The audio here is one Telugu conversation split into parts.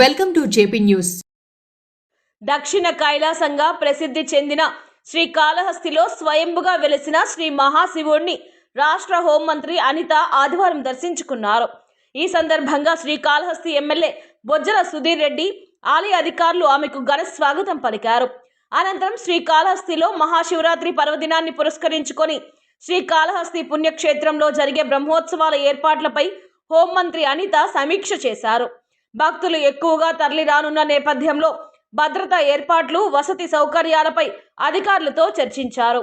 Welcome to JP news. దక్షిణ కైలాసంగా ప్రసిద్ధి చెందిన శ్రీ కాళహస్తిలో స్వయంభుగా వెలిసిన శ్రీ మహాశివుణ్ణి రాష్ట్ర హోంమంత్రి అనిత ఆదివారం దర్శించుకున్నారు. ఈ సందర్భంగా శ్రీ కాళహస్తి ఎమ్మెల్యే బొజ్జల సుధీర్ రెడ్డి ఆలయ అధికారులు ఆమెకు ఘన స్వాగతం పలికారు. అనంతరం శ్రీ కాళహస్తిలో మహాశివరాత్రి పర్వదినాన్ని పురస్కరించుకొని శ్రీ కాళహస్తి పుణ్యక్షేత్రంలో జరిగే బ్రహ్మోత్సవాల ఏర్పాట్లపై హోంమంత్రి అనిత సమీక్ష చేశారు. భక్తులు ఎక్కువగా తరలి రానున్న నేపథ్యంలో భద్రతా ఏర్పాట్లు వసతి సౌకర్యాలపై అధికారులతో చర్చించారు.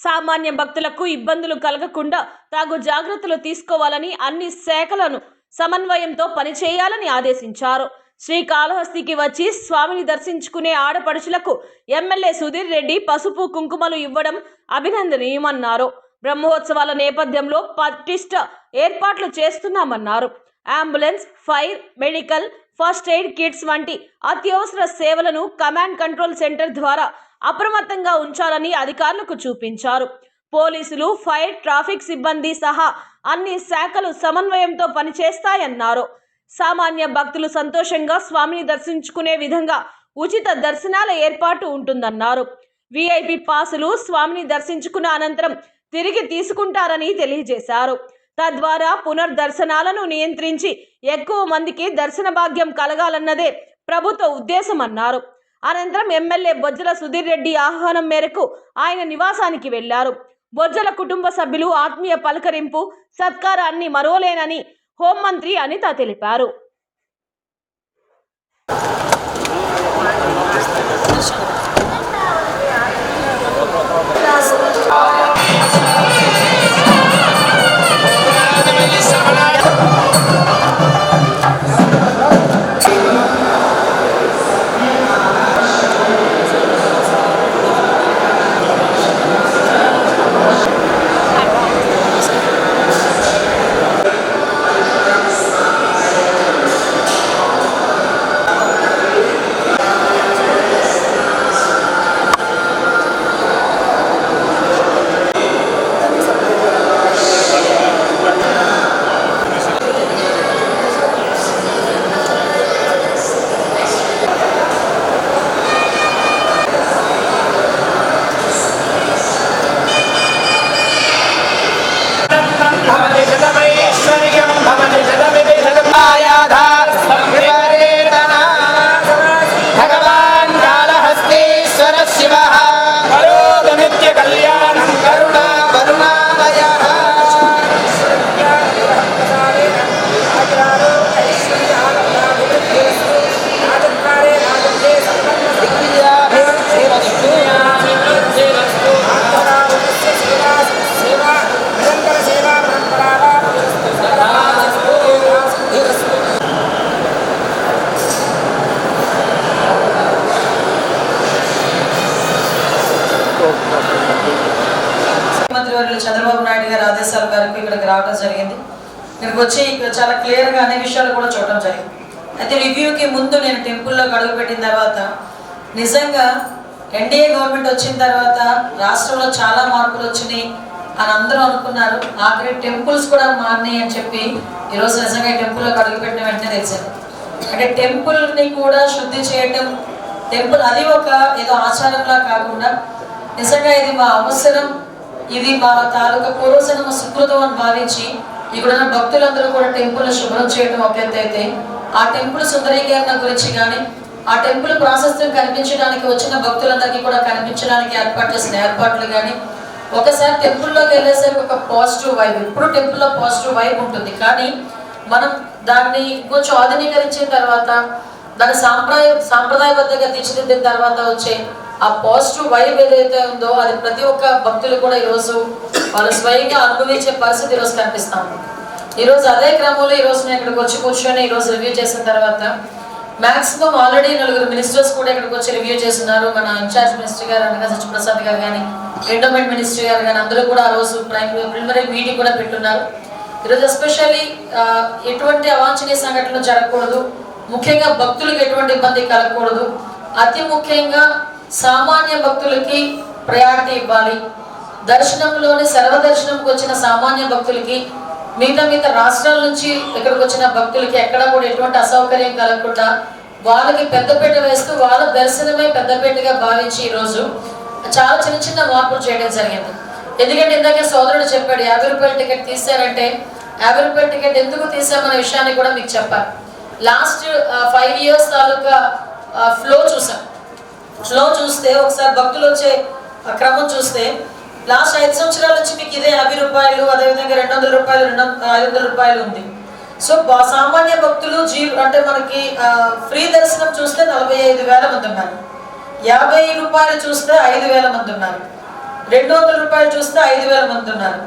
సామాన్య భక్తులకు ఇబ్బందులు కలగకుండా తగు జాగ్రత్తలు తీసుకోవాలని అన్ని శాఖలను సమన్వయంతో పనిచేయాలని ఆదేశించారు. శ్రీకాళహస్తికి వచ్చి స్వామిని దర్శించుకునే ఆడపడుచులకు ఎమ్మెల్యే సుధీర్ రెడ్డి పసుపు కుంకుమలు ఇవ్వడం అభినందనీయమన్నారు. బ్రహ్మోత్సవాల నేపథ్యంలో పటిష్ట ఏర్పాట్లు చేస్తున్నామన్నారు. Ambulance fire medical first aid kits వంటి అత్యవసర సేవలను కమాండ్ కంట్రోల్ సెంటర్ ద్వారా అప్రమత్తంగా ఉంచాలని అధికారులకు చూపించారు. పోలీసులు ఫైర్ ట్రాఫిక్ సిబ్బంది సహా అన్ని శాఖలు సమన్వయంతో పనిచేస్తాయన్నారు. సామాన్య భక్తులు సంతోషంగా స్వామిని దర్శించుకునే విధంగా ఉచిత దర్శనాల ఏర్పాటు ఉంటుందన్నారు. విఐపి పాసులు స్వామిని దర్శించుకున్న అనంతరం తిరిగి తీసుకుంటారని తెలియజేశారు. తద్వారా పునర్దర్శనాలను నియంత్రించి ఎక్కువ మందికి దర్శన భాగ్యం కలగాలన్నదే ప్రభుత్వ ఉద్దేశం అన్నారు. అనంతరం ఎమ్మెల్యే బొజ్జల సుధీర్ రెడ్డి ఆహ్వానం మేరకు ఆయన నివాసానికి వెళ్ళారు. బొజ్జల కుటుంబ సభ్యులు ఆత్మీయ పలకరింపు సత్కారాన్ని మరోలేనని హోంమంత్రి అనిత తెలిపారు. ఇక్కడికి రావడం జరిగింది. ఇక్కడికి వచ్చి ఇక్కడ చాలా క్లియర్గా అనే విషయాలు కూడా చూడటం జరిగింది. అయితే రివ్యూకి ముందు నేను టెంపుల్లోకి అడుగుపెట్టిన తర్వాత నిజంగా ఎన్డీఏ గవర్నమెంట్ వచ్చిన తర్వాత రాష్ట్రంలో చాలా మార్పులు వచ్చినాయి అని అందరూ అనుకున్నారు. ఆఖరి టెంపుల్స్ కూడా మారినాయి అని చెప్పి ఈరోజు నిజంగా టెంపుల్లో టెంపుల్లోకి అడుగుపెట్టిన వెంటనే తెలిసింది. అంటే టెంపుల్ని కూడా శుద్ధి చేయటం టెంపుల్ అది ఒక ఏదో ఆచారంలా కాకుండా నిజంగా ఇది మా అవసరం. ఇది మన తాలూకా పూర్వజన్మ సుకృతం అని భావించి ఇక్కడున్న భక్తులందరూ కూడా టెంపుల్ శుభ్రం చేయడం ఒక అయితే ఆ టెంపుల్ సుందరీకరణ గురించి కానీ ఆ టెంపుల్ ప్రాశస్త్యం కనిపించడానికి వచ్చిన భక్తులందరికీ కూడా కనిపించడానికి ఏర్పాటు చేసిన ఏర్పాట్లు కానీ ఒకసారి టెంపుల్లోకి వెళ్ళేసరికి ఒక పాజిటివ్ వైబ్ ఇప్పుడు టెంపుల్లో పాజిటివ్ వైబ్ ఉంటుంది. కానీ మనం దాన్ని కొంచెం ఆధునీకరించిన తర్వాత దాని సాంప్రదాయ సాంప్రదాయబద్ధంగా తీర్చిదిద్దిన తర్వాత వచ్చే ఆ పాజిటివ్ వైబ్ ఏదైతే ఉందో అది ప్రతి ఒక్క భక్తులు కూడా ఈరోజు వాళ్ళు స్వయంగా అనుభవించే పరిస్థితి ఈరోజు కనిపిస్తాం ఈరోజు అదే క్రమంలో ఈరోజు నేను ఇక్కడికి వచ్చి కూర్చొని ఈరోజు రివ్యూ చేసిన తర్వాత మ్యాక్సిమం ఆల్రెడీ నలుగురు మినిస్టర్స్ కూడా ఇక్కడికి వచ్చి రివ్యూ చేస్తున్నారు. మన ఇన్ఛార్జ్ మినిస్టర్ గారు అనగా సత్యప్రసాద్ గారు కానీ ఎండోమెంట్ మినిస్టర్ గారు కానీ అందరూ కూడా ఆ రోజు ప్రైమ్ ప్రిలిమినరీ మీటింగ్ కూడా పెట్టున్నారు. ఈరోజు ఎస్పెషల్లీ ఎటువంటి అవాంఛనీయ సంఘటనలు జరగకూడదు. ముఖ్యంగా భక్తులకు ఎటువంటి ఇబ్బంది కలగకూడదు. అతి ముఖ్యంగా సామాన్య భక్తులకి ప్రయారిటీ ఇవ్వాలి. దర్శనంలోని సర్వదర్శనంకి వచ్చిన సామాన్య భక్తులకి మిగతా మిగతా రాష్ట్రాల నుంచి ఇక్కడికి వచ్చిన భక్తులకి ఎక్కడ కూడా ఎటువంటి అసౌకర్యం కలగకుండా వాళ్ళకి పెద్దపేట వేస్తూ వాళ్ళ దర్శనమే పెద్దపేటగా భావించి ఈరోజు చాలా చిన్న చిన్న మార్పులు చేయడం జరిగింది. ఎందుకంటే ఇందాక సోదరుడు చెప్పాడు యాభై రూపాయల టికెట్ తీశారంటే యాభై రూపాయల టికెట్ ఎందుకు తీసామనే విషయాన్ని కూడా మీకు చెప్పాలి. లాస్ట్ ఫైవ్ ఇయర్స్ తాలూకా ఫ్లో చూసాం ఫ్లో చూస్తే ఒకసారి భక్తులు వచ్చే ఆ క్రమం చూస్తే లాస్ట్ ఐదు సంవత్సరాల నుంచి మీకు ఇదే యాభై రూపాయలు అదేవిధంగా రెండు వందల రూపాయలు రెండు ఐదు వందల రూపాయలు ఉంది. సో బా- సామాన్య భక్తులు జీ అంటే మనకి ఫ్రీ దర్శనం చూస్తే నలభై ఐదు వేల మంది ఉన్నారు. యాభై రూపాయలు చూస్తే ఐదు వేల మంది ఉన్నారు. రెండు వందల రూపాయలు చూస్తే ఐదు వేల మంది ఉన్నారు.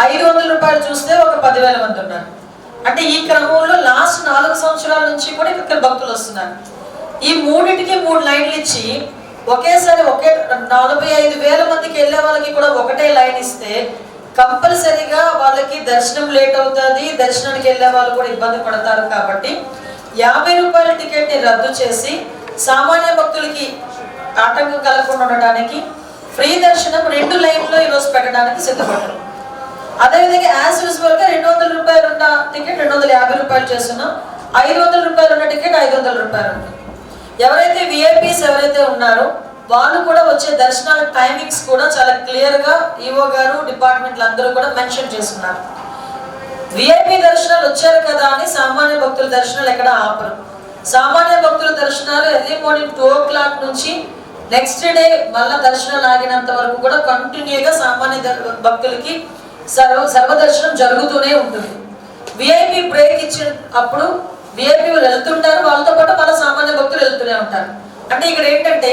ఐదు వందల రూపాయలు చూస్తే ఒక పదివేల మంది ఉన్నారు. అంటే ఈ క్రమంలో లాస్ట్ నాలుగు సంవత్సరాల నుంచి కూడా ఇక్కడ భక్తులు వస్తున్నారు. ఈ మూడింటికి మూడు లైన్లు ఇచ్చి ఒకేసారి ఒకే నలభై ఐదు వేల మందికి వెళ్ళే వాళ్ళకి కూడా ఒకటే లైన్ ఇస్తే కంపల్సరీగా వాళ్ళకి దర్శనం లేట్ అవుతుంది. దర్శనానికి వెళ్ళే వాళ్ళు కూడా ఇబ్బంది పడతారు కాబట్టి యాభై రూపాయల టికెట్ని రద్దు చేసి సామాన్య భక్తులకి ఆటంకం కలగకుండా ఉండటానికి ఫ్రీ దర్శనం రెండు లైన్లో ఈరోజు పెట్టడానికి సిద్ధపడ్డారు. అదేవిధంగా యాజ్ యూజువల్గా రెండు వందల రూపాయలు ఉన్న టికెట్ రెండు వందల యాభై రూపాయలు చేస్తున్నాం. ఐదు వందల రూపాయలు ఉన్న టికెట్ ఐదు వందల రూపాయలు ఉంది. ఎవరైతే విఐపీస్ ఎవరైతే ఉన్నారో వాళ్ళు కూడా వచ్చే దర్శనాల టైమింగ్స్ కూడా చాలా క్లియర్గా ఈఓ గారు డిపార్ట్మెంట్లు అందరూ కూడా మెన్షన్ చేస్తున్నారు విఐపి దర్శనాలు వచ్చారు కదా అని సామాన్య భక్తుల దర్శనాలు ఎక్కడ ఆపరు. సామాన్య భక్తుల దర్శనాలు early morning two o'clock నుంచి నెక్స్ట్ డే మళ్ళా దర్శనాలు ఆగినంత వరకు కూడా కంటిన్యూగా సామాన్య భక్తులకి సర్వ సర్వదర్శనం జరుగుతూనే ఉంటుంది. విఐపి బ్రేక్ ఇచ్చిన అప్పుడు విఐపి వెళ్తుంటారు వాళ్ళతో పాటు మన సామాన్య భక్తులు వెళ్తూనే ఉంటారు. అంటే ఇక్కడ ఏంటంటే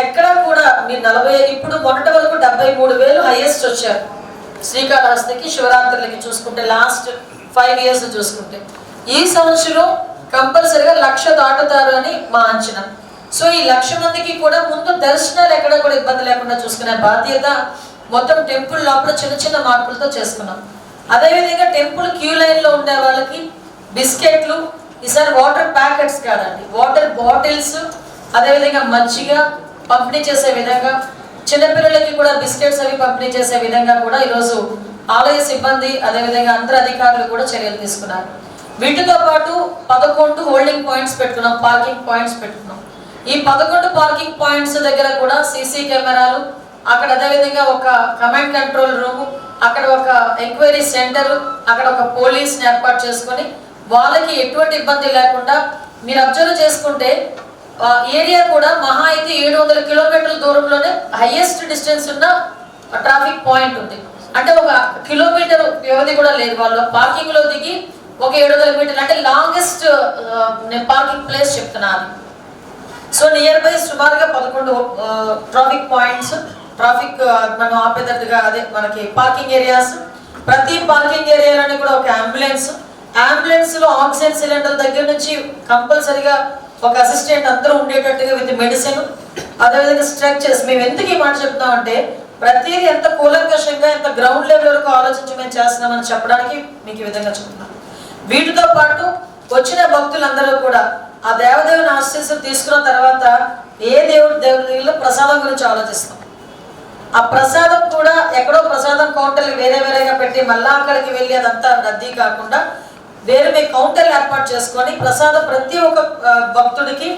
ఎక్కడ కూడా మీరు నలభై ఇప్పుడు మొన్నటి వరకు డెబ్బై మూడు వేలు హైయెస్ట్ వచ్చారు. శ్రీకాళహస్తికి శివరాత్రులకి చూసుకుంటే లాస్ట్ ఫైవ్ ఇయర్స్ చూసుకుంటే. ఈ సంవత్సరం కంపల్సరిగా లక్ష దాటుతారు అని మా అంచనా. సో ఈ లక్ష మందికి కూడా ముందు దర్శనాలు ఎక్కడ కూడా ఇబ్బంది లేకుండా చూసుకునే బాధ్యత మొత్తం టెంపుల్ లోపల చిన్న చిన్న మార్పులతో చేసుకున్నాం. అదేవిధంగా టెంపుల్ క్యూ లైన్లో ఉండే వాళ్ళకి బిస్కెట్లు ఈసారి వాటర్ ప్యాకెట్స్ కాదండి. వాటర్ బాటిల్స్ అదేవిధంగా మజ్జిగ పంపిణీ చేసే విధంగా చిన్నపిల్లలకి కూడా బిస్కెట్స్ అవి పంపిణీ చేసే విధంగా కూడా ఈరోజు ఆలయ సిబ్బంది అదేవిధంగా అందరు అధికారులు కూడా చర్యలు తీసుకున్నారు. వీటితో పాటు పదకొండు హోల్డింగ్ పాయింట్స్ పెట్టుకున్నాం పార్కింగ్ పాయింట్స్ పెట్టుకున్నాం. ఈ పదకొండు పార్కింగ్ పాయింట్స్ దగ్గర కూడా సీసీ కెమెరాలు అక్కడ అదేవిధంగా ఒక కమాండ్ కంట్రోల్ రూమ్ అక్కడ ఒక ఎంక్వైరీ సెంటర్ అక్కడ ఒక పోలీస్ని ఏర్పాటు చేసుకొని వాళ్ళకి ఎటువంటి ఇబ్బంది లేకుండా మీరు అబ్జర్వ్ చేసుకుంటే ఏరియా కూడా మహా అయితే ఏడు వందల కిలోమీటర్ల దూరంలోనే హైయెస్ట్ డిస్టెన్స్ ఉన్న ట్రాఫిక్ పాయింట్ ఉంది. అంటే ఒక కిలోమీటర్ వ్యవధి కూడా లేదు. వాళ్ళు పార్కింగ్లో దిగి ఒక ఏడు వందల మీటర్లు అంటే లాంగెస్ట్ నేను పార్కింగ్ ప్లేస్ చెప్తున్నాను సో నియర్ బై సుమారుగా పదకొండు ట్రాఫిక్ పాయింట్స్ ట్రాఫిక్ మనం ఆపేటట్టుగా అదే మనకి పార్కింగ్ ఏరియాస్ ప్రతి పార్కింగ్ ఏరియాలోని కూడా ఒక అంబులెన్స్ అంబులెన్స్లో ఆక్సిజన్ సిలిండర్ దగ్గర నుంచి కంపల్సరిగా ఒక అసిస్టెంట్ అందరూ ఉండేటట్టుగా విత్ మెడిసిన్ అదేవిధంగా స్ట్రక్చర్స్ మేము ఎందుకు ఈ మాట చెప్తామంటే ప్రతిదీ ఎంత కూలంకషంగా ఎంత గ్రౌండ్ లెవెల్ వరకు ఆలోచించి మేము చేస్తున్నామని చెప్పడానికి మీకు ఈ విధంగా చెప్తున్నాం. వీటితో పాటు వచ్చిన భక్తులందరూ కూడా ఆ దేవదేవుని ఆశీస్సులు తీసుకున్న తర్వాత ఏ దేవుడు దేవుడిలో ప్రసాదం గురించి ఆలోచిస్తాం ఆ ప్రసాదం కూడా ఎక్కడో ప్రసాదం కౌంటర్లు వేరే వేరేగా పెట్టి మళ్ళా అక్కడికి వెళ్ళి అదంతా రద్దీ కాకుండా వేరే కౌంటర్లు ఏర్పాటు చేసుకొని ప్రసాదం ప్రతి ఒక్క భక్తుడికి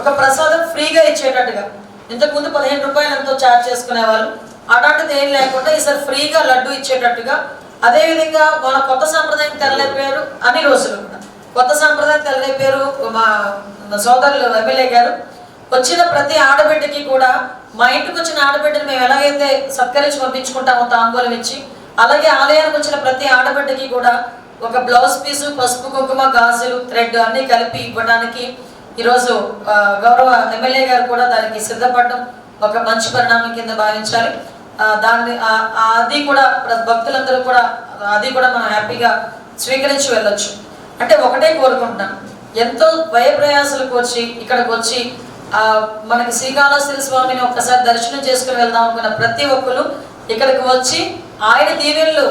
ఒక ప్రసాదం ఫ్రీగా ఇచ్చేటట్టుగా. ఇంతకుముందు పదిహేను రూపాయలు ఎంతో ఛార్జ్ చేసుకునేవాళ్ళు. అలాంటిది ఏం లేకుండా ఈసారి ఫ్రీగా లడ్డు ఇచ్చేటట్టుగా. అదేవిధంగా మన కొత్త సాంప్రదాయం తెరలేపారు అన్ని రోజులు కూడా. కొత్త సాంప్రదాయం తెరలేపారు మా మా సోదరులు ఎమ్మెల్యే గారు వచ్చిన ప్రతి ఆడబిడ్డకి కూడా మా ఇంటికి వచ్చిన ఆడబిడ్డని మేము ఎలాగైతే సత్కరించి పంపించుకుంటామో తాంబూలం ఇచ్చి అలాగే ఆలయానికి వచ్చిన ప్రతి ఆడబిడ్డకి కూడా ఒక బ్లౌజ్ పీసు పసుపు కుంకుమ గాజులు థ్రెడ్ అన్ని కలిపి ఇవ్వడానికి ఈరోజు గౌరవ ఎమ్మెల్యే గారు కూడా దానికి సిద్ధపడడం ఒక మంచి పరిణామం కింద భావించాలి. దాన్ని అది కూడా భక్తులందరూ కూడా అది కూడా మనం హ్యాపీగా స్వీకరించి వెళ్ళొచ్చు. అంటే ఒకటే కోరుకుంటున్నాం ఎంతో భయప్రయాసాలు కోర్చి ఇక్కడికి వచ్చి మనకి శ్రీకాళహస్తి స్వామిని ఒక్కసారి దర్శనం చేసుకుని వెళ్దాం అనుకున్న ప్రతి ఒక్కరు ఇక్కడికి వచ్చి ఆయన దీవెళ్ళు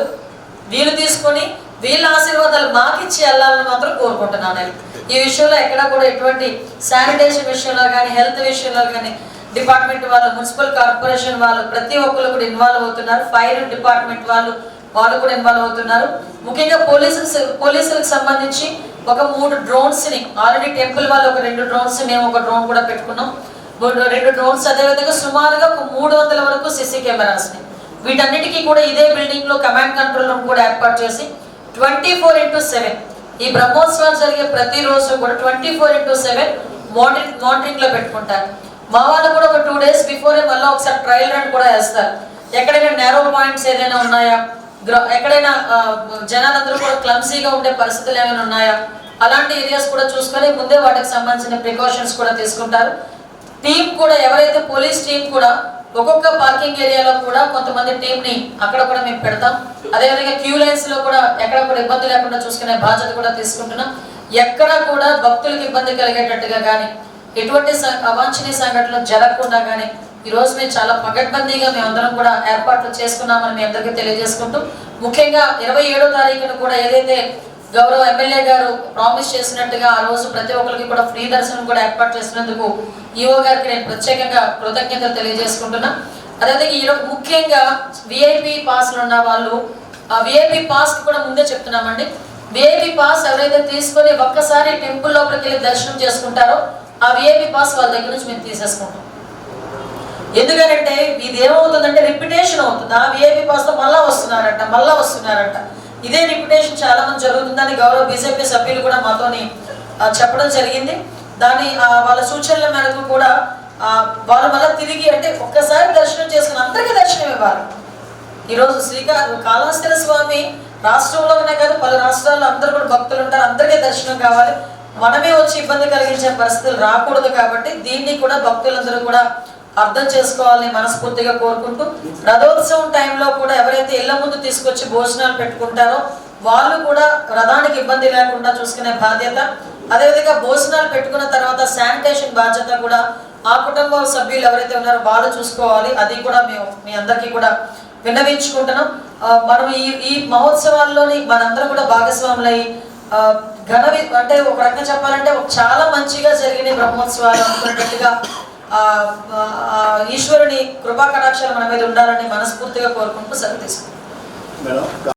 వీలు తీసుకొని వీళ్ళ ఆశీర్వాదాలు మాకిచ్చి వెళ్ళాలని మాత్రం కోరుకుంటున్నాను నేను. ఈ విషయంలో ఎక్కడా కూడా ఎటువంటి శానిటేషన్ విషయంలో కానీ హెల్త్ విషయంలో కానీ డిపార్ట్మెంట్ వాళ్ళు మున్సిపల్ కార్పొరేషన్ వాళ్ళు ప్రతి ఒక్కరు కూడా ఇన్వాల్వ్ అవుతున్నారు. ఫైర్ డిపార్ట్మెంట్ వాళ్ళు వాళ్ళు కూడా ఇన్వాల్వ్ అవుతున్నారు. ముఖ్యంగా పోలీసులు పోలీసులకు సంబంధించి ఒక మూడు డ్రోన్స్ని ఆల్రెడీ టెంపుల్ వాళ్ళు ఒక రెండు డ్రోన్స్ మేము ఒక డ్రోన్ కూడా పెట్టుకున్నాం. రెండు డ్రోన్స్ అదేవిధంగా సుమారుగా ఒక మూడు వందల వరకు సిసి కెమెరాస్ని. వీటన్నిటికీ కూడా ఇదే బిల్డింగ్లో కమాండ్ కంట్రోల్ రూమ్ కూడా ఏర్పాటు చేసి ట్వంటీ ఫోర్ ఇంటూ సెవెన్. ఈ బ్రహ్మోత్సవాలు జరిగే ప్రతి రోజు కూడా twenty four into seven monitoring మానిటరింగ్లో పెట్టుకుంటారు. మా వాళ్ళు కూడా ఒక టూ డేస్ బిఫోరే మళ్ళీ ఒకసారి ట్రయల్ రన్ కూడా వేస్తారు. ఎక్కడైనా నేరో పాయింట్స్ ఏదైనా ఉన్నాయా? ఎక్కడైనా జనాలందరూ కూడా క్లమ్సీగా ఉండే పరిస్థితులు ఏమైనా ఉన్నాయా? అలాంటి ఏరియాస్ కూడా చూసుకొని ముందే వాటికి సంబంధించిన ప్రికాషన్స్ కూడా తీసుకుంటారు. టీం కూడా ఎవరైతే పోలీస్ టీం కూడా ఒక్కొక్క పార్కింగ్ ఏరియాలో కూడా కొంతమంది టీంని అక్కడ కూడా మేము పెడతాం. అదేవిధంగా క్యూ లైన్స్లో కూడా ఎక్కడ కూడా ఇబ్బంది లేకుండా చూసుకునే బాధ్యత కూడా తీసుకుంటున్నాం. ఎక్కడ కూడా భక్తులకు ఇబ్బంది కలిగేటట్టుగా కానీ ఎటువంటి అవాంఛనీయ సంఘటనలు జరగకుండా కానీ ఈ రోజు మేము చాలా పగడ్బందీగా మేమందరం కూడా ఏర్పాట్లు చేసుకున్నామని మీ అందరికీ తెలియజేసుకుంటూ ముఖ్యంగా ఇరవై ఏడో తారీఖున కూడా ఏదైతే గౌరవ ఎమ్మెల్యే గారు ప్రామిస్ చేసినట్టుగా ఆ రోజు ప్రతి ఒక్కరికి కూడా ఫ్రీ దర్శనం కూడా ఏర్పాటు చేసినందుకు ఈఓ గారికి నేను ప్రత్యేకంగా కృతజ్ఞతలు తెలియజేసుకుంటున్నా. అదేవిధంగా ఈరోజు ముఖ్యంగా విఐపి పాస్లు ఉన్న వాళ్ళు ఆ విఐపి పాస్ కూడా ముందే చెప్తున్నామండి. విఐపి పాస్ ఎవరైతే తీసుకొని ఒక్కసారి టెంపుల్ లోపలికి వెళ్ళి దర్శనం చేసుకుంటారో ఆ విఐపి పాస్ వాళ్ళ దగ్గర నుంచి మేము తీసేసుకుంటాం. ఎందుకనంటే ఇది ఏమవుతుందంటే రిపిటేషన్ అవుతుంది. ఆ విఐపి పాస్తో మళ్ళా వస్తున్నారంట మళ్ళా వస్తున్నారంట. ఇదే రిప్యుటేషన్ చాలా మంది జరుగుతుందని గౌరవ బీజేపీ సభ్యులు కూడా మాతోని చెప్పడం జరిగింది. దాని వాళ్ళ సూచనల మేరకు కూడా వాళ్ళ వాళ్ళు మళ్ళీ తిరిగి అంటే ఒక్కసారి దర్శనం చేసుకుని అందరికీ దర్శనం ఇవ్వాలి. ఈరోజు శ్రీకాళ కాళహస్తి స్వామి రాష్ట్రంలో కాదు పలు రాష్ట్రాల్లో అందరూ కూడా భక్తులు ఉంటారు అందరికీ దర్శనం కావాలి. మనమే వచ్చి ఇబ్బంది కలిగించే పరిస్థితులు రాకూడదు కాబట్టి దీన్ని కూడా భక్తులందరూ కూడా అర్థం చేసుకోవాలని మనస్ఫూర్తిగా కోరుకుంటూ రథోత్సవం టైంలో కూడా ఎవరైతే ఇళ్ళ ముందు తీసుకొచ్చి భోజనాలు పెట్టుకుంటారో వాళ్ళు కూడా రథానికి ఇబ్బంది లేకుండా చూసుకునే బాధ్యత. అదేవిధంగా భోజనాలు పెట్టుకున్న తర్వాత శానిటేషన్ బాధ్యత కూడా ఆ కుటుంబ సభ్యులు ఎవరైతే ఉన్నారో వాళ్ళు చూసుకోవాలి. అది కూడా మేము మీ అందరికీ కూడా విన్నవించుకుంటున్నాం. మనం ఈ ఈ మహోత్సవాల్లోని మనందరం కూడా భాగస్వాములయ్యి ఘన అంటే ఒక రకంగా చెప్పాలంటే చాలా మంచిగా జరిగిన బ్రహ్మోత్సవాలు అనుకున్నట్టుగా ఈశ్వరుని కృపా కటాక్షాలు మన మీద ఉండాలని మనస్ఫూర్తిగా కోరుకుంటూ సెలవు తీసుకుంటాం